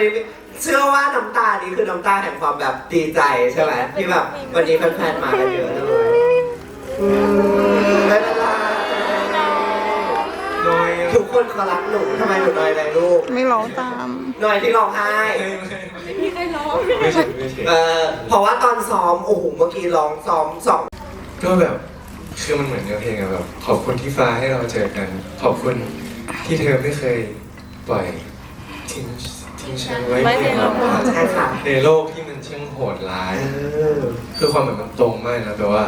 นี้คือน้ำตาแห่งความแบบดีใจใช่ไหมที่แบบวันนี้แฟนๆมากันเยอะเลยอืมไม่เป็นไรน้อยทุกคนเขารักหนูทำไมหนูน้อยเลยลูกไม่ร้องตาม น้อยที่ร้องไห้ไม่ใช่ไม่ใช่ไม่ใช่เออเพราะว่าตอนซ้อมโอ้โหเมื่อกี้ร้องซ้อมสองก็แบบคือมันเหมือนเนื้อเพลงอะแบบขอบคุณที่ฟ้าให้เราเจอกัน ขอบคุณที่เธอไม่เคยปล่อยทิ้ง ทิ้งฉันไว้ไม่เพียงทิ้งเราลำพังใช่ค่ะในโลกที่มันช่างโหดร้ายเออคือความแบบมันตรงมากนะแบบว่า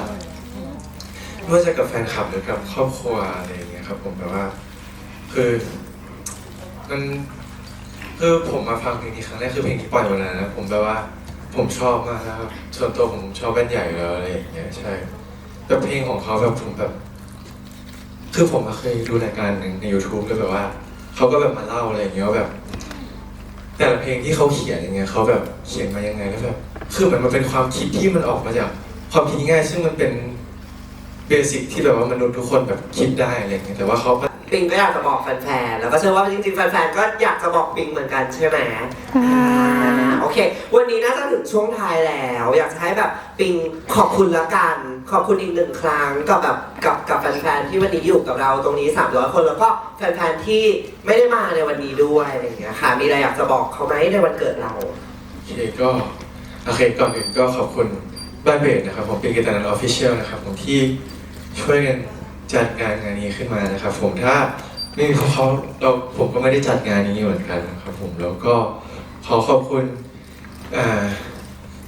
ไม่ว่าจะกับแฟนคลับหรือกับครอบครัวอะไรอย่างเงี้ยครับ ผมแบบว่า คือมันคือผมมาฟังเพลงนี้ครั้งแรกคือเพลงที่ปล่อยวันนั้นนะผมแบบว่าผมชอบมากแล้วครับ ส่วนตัวผมชอบแบนด์ใหญ่แล้วอะไรอย่างเงี้ยใช่แต่เพลงของเขาแบบผมแบบ คือผมอะเคยดูรายการหนึ่งใน YouTube แล้วแบบว่าเขาก็แบบมาเล่าอะไรอย่างเงี้ยว่าแบบ แต่ละเพลงที่เขาเขียนอย่างเงี้ยเขาแบบเขียนมายังไงแล้วแบบคือเหมือนมันเป็นความคิดที่มันออกมาจากความคิดง่ายๆซึ่งมันเป็นเบสิกที่แบบว่ามนุษย์ทุกคนแบบคิดได้อะไรอย่างเงี้ยแต่ว่าเขาก็ปิงก็อยากจะบอกแฟนๆ แล้วก็เชื่อว่าจริงๆ แฟนๆ ก็อยากจะบอกปิงเหมือนกันใช่ไหมอ่าโอ เค วันนี้น่าจะถึงช่วงท้ายแล้ว อยากจะให้แบบปิงขอบคุณละกัน ขอบคุณอีกหนึ่งครั้งกับแบบกับกับแฟนๆที่วันนี้อยู่กับเราตรงนี้ 300 คนแล้วก็แฟนๆที่ไม่ได้มาในวันนี้ด้วยอะไรอย่างเงี้ยค่ะ มีอะไรอยากจะบอกเขาไหมในวันเกิดเราโอเคก็โอเคก่อนอื่นก็ขอบคุณบ้านเบสนะครับผมเป็นกีตาร์นันออฟฟิเชียลนะครับผมที่ช่วยกันจัดงานงานนี้ขึ้นมานะครับ ผมถ้าไม่มีเขาเราผมก็ไม่ได้จัดงานนี้เหมือนกันนะครับผมแล้วก็ขอขอบคุณ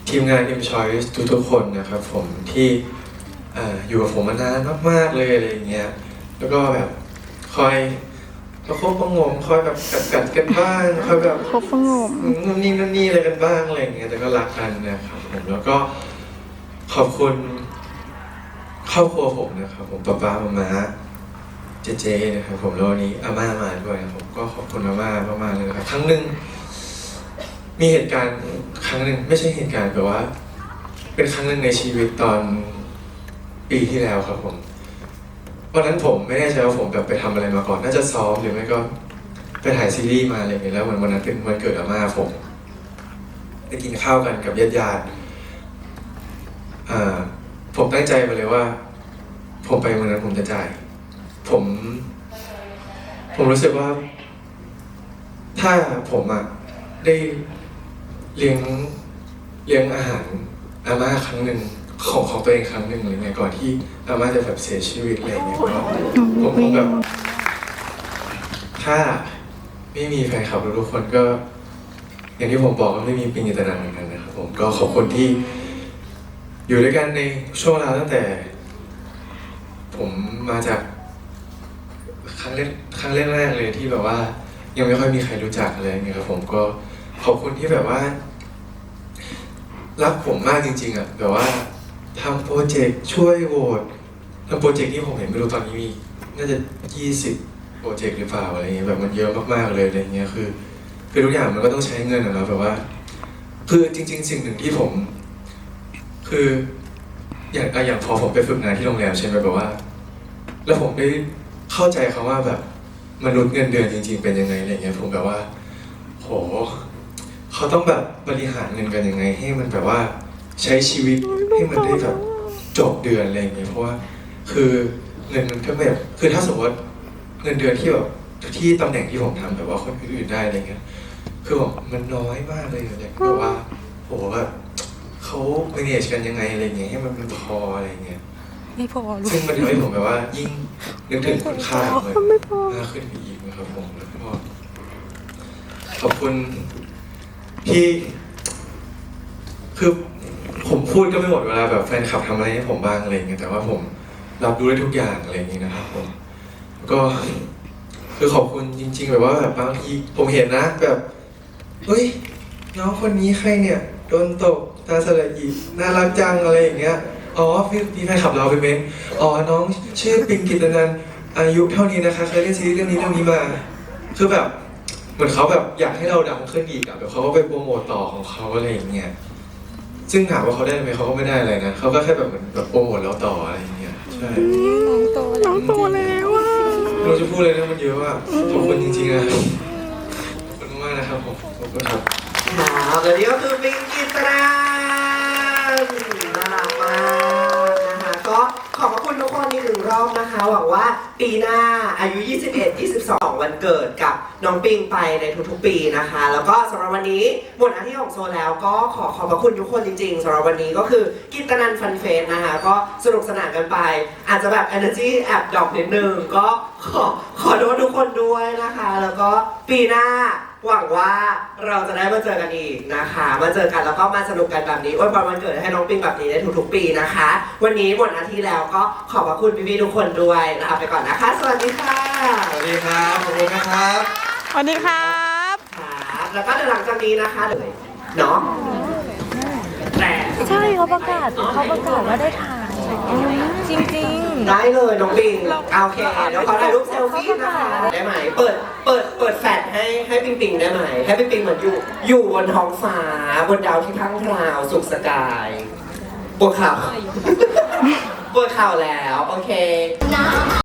ทีมงาน M Choice ทุกๆคนนะครับผมที่อ่าอยู่กับผมมานานมากๆเลยอะไรอย่างเงี้ยแล้วก็แบบคอยประคบประหงมคอยแบบกัดๆกันบ้างคอยแบบครบสงบนู่นนี่นั่นนี่อะไรกันบ้างอะไรอย่างเงี้ยแต่ก็รักกันนะครับผมแล้วก็ขอบคุณครอบครัวผมนะครับผมป้าป้ามาม่าเจเจนะครับผมแล้ววันนี้อาม่ามาด้วยนะครับผมก็ขอบคุณอาม่ามากๆเลยนะครับครั้งหนึ่งมีเหตุการณ์ค รั้งหนึ่งไม่ใช่เหตุการณ์แบบว่า เป็นครั้งหนึ่งในชีวิตตอนปีที่แล้วครับผมวันนั้นผมไม่แน่ใจว่าผมแบบไปทำอะไรมาก่อน น่าจะซ้อมหรือไม่ก็ไปถ่ายซีรีส์มาอะไรอย่างเงี้ยแล้ววันวันนั้นเป็นวันเกิดอาม่าผมไปกินข้าวกันกับญาติญาติๆผมตั้งใจมาเลยว่า ผมไปวันนั้นผมจะจ่าย ผม ผมรู้สึกว่า ถ้าผมอะได้ เลี้ยงเลี้ยงอาหารอาม่าครั้งหนึ่งของของตัวเองครั้งหนึ่งอะไรเงี้ยก่อนที่อาม่าจะแบบเสียชีวิตอะไรเงี้ยก็ผมคงแบบถ้าไม่มีแฟนคลับทุกๆคนก็ อย่างที่ผมบอกก็ไม่มีปิงกิตนันเหมือนกันนะครับผมก็ขอบคุณที่ อยู่ด้วยกันในช่วงเวลาตั้งแต่ ผมมาจากครั้งแรกครั้งแรกๆเลยที่แบบว่า ยังไม่ค่อยมีใครรู้จักอะไรอย่างเงี้ยครับผมก็ ขอบคุณที่แบบว่า รักผมมากจริง ๆอะแบบว่าทำโปรเจกต์ช่วยโหวตทำโปรเจกต์ที่ผมเห็นไม่รู้ตอนนี้มีน่าจะยี่สิบโปรเจกต์หรือเปล่าอะไรเงี้ยแบบมันเยอะมากๆเลยอะไรเงี้ยคือ คือทุกอย่างมันก็ต้องใช้เงินอะนะแบบว่า คือจริง ๆ สิ่งหนึ่งที่ผม คืออย่างอะอย่างพอผมไปฝึกงานที่โรงแรมใช่ไหมแบบว่า แล้วผมได้เข้าใจคำว่าแบบมนุษย์เงินเดือนจริง ๆ เป็นยังไงอะไรเงี้ยผมแบบว่า โห เขาต้องแบบบริหารเงินกันยังไง ให้มันแบบว่าใช้ชีวิตให้มันได้แบบจบเดือนอะไรเงี้ยเพราะว่าคือเงินมันก็แบบคือถ้าสมมติเงินเดือนที่แบบที่ตำแหน่งที่ผมทำแบบว่าคนอื่นๆได้อะไรเงี้ยคือแบบมันน้อยมากเลยอะไรเลยแบบว่าโหแบบเขา manage กันยังไงอะไรเงี้ยให้มันมันพออะไรเงี้ยไม่พอลูกซึ่งมันทำให้ผมแบบว่ายิ่งนึกถึงคุณค่าของมันไม่พอมากขึ้นไปอีกนะครับผมแล้วก็ขอบคุณ ที่คือผมพูดก็ไม่หมดเวลาแบบแฟนคลับทำอะไรให้ผมบ้างอะไรเงี้ยแต่ว่าผมรับรู้ได้ทุกอย่างอะไรอย่างเงี้ยนะครับผมก็คือขอบคุณจริง ๆ แบบว่าแบบบางทีผมเห็นนะแบบเฮ้ยน้องคนนี้ใครเนี่ยโดนตกตาสละอีน่ารักจังอะไรอย่างเงี้ยอ๋อพี่พี่แฟนคลับเราเป็นเมนอ๋อน้องชื่อปิงกิตนันอายุเท่านี้นะคะเคยเล่นซีรีส์เรื่องนี้เรื่องนี้มา คือแบบ เหมือนเขาแบบอยากให้เราดังขึ้นอีกอะแบบเขาก็ไปโปรโมตต่อของเขาอะไรอย่างเงี้ยซึ่งถามว่าเขาได้ไหมเขาก็ไม่ได้อะไรนะเขาก็แค่แบบเหมือนแบบโปรโมทเราต่ออะไรอย่างเงี้ยใช่น้องโตน้องโตแล้วอะเราจะพูดอะไรนะมันเยอะอะขอบคุณจริงๆนะขอบคุณมากนะครับผมขอบคุณครับค่ะและนี่ก็คือปิงกิตราน่ารักมากนะคะก็ขอบพระคุณทุกคนอีกหนึ่ง รอบนะคะ หวังว่าปีหน้าอายุ 21 22 วันเกิดกับน้องปิงไปในทุกๆปีนะคะ แล้วก็สำหรับวันนี้หมดหน้าที่ของโซแล้วก็ขอขอบพระคุณทุกคนจริงๆสำหรับวันนี้ก็คือกินตนันฟันเฟสนะคะ ก็สนุกสนานกันไป อาจจะแบบ energy แอบดรอปนิดนึงก็ขอขอโทษทุกคนด้วยนะคะ แล้วก็ปีหน้า หวังว่าเราจะได้มาเจอกันอีกนะคะ มาเจอกันแล้วก็มาสนุกกันแบบนี้อวยพรวันเกิดให้น้องปิงแบบนี้ได้ทุกๆปีนะคะ วันนี้หมดหน้าที่แล้วก็ขอบพระคุณพี่ๆทุกคนด้วยลาไปก่อนนะคะ สวัสดีค่ะสวัสดีครับขอบคุณนะครับสวัสดีครับครับแล้วก็เดี๋ยวหลังจากนี้นะคะเลยเนาะแต่ ใช่เขาประกาศเขาประกาศว่าได้ถ่าย จริงได้เลยน้องปิงเอาโอเคเดี๋ยวขอถ่ายรูปเซลฟี่นะคะได้ไหม เปิด เปิด เปิดแฟลชให้ให้ปิงปิงได้ไหม ให้ปิงปิงเหมือนอยู่ อยู่บนท้องฟ้าบนดาวที่พรังพราวสุขสกายปวดเข่าปวดเข่าแล้ว โอเค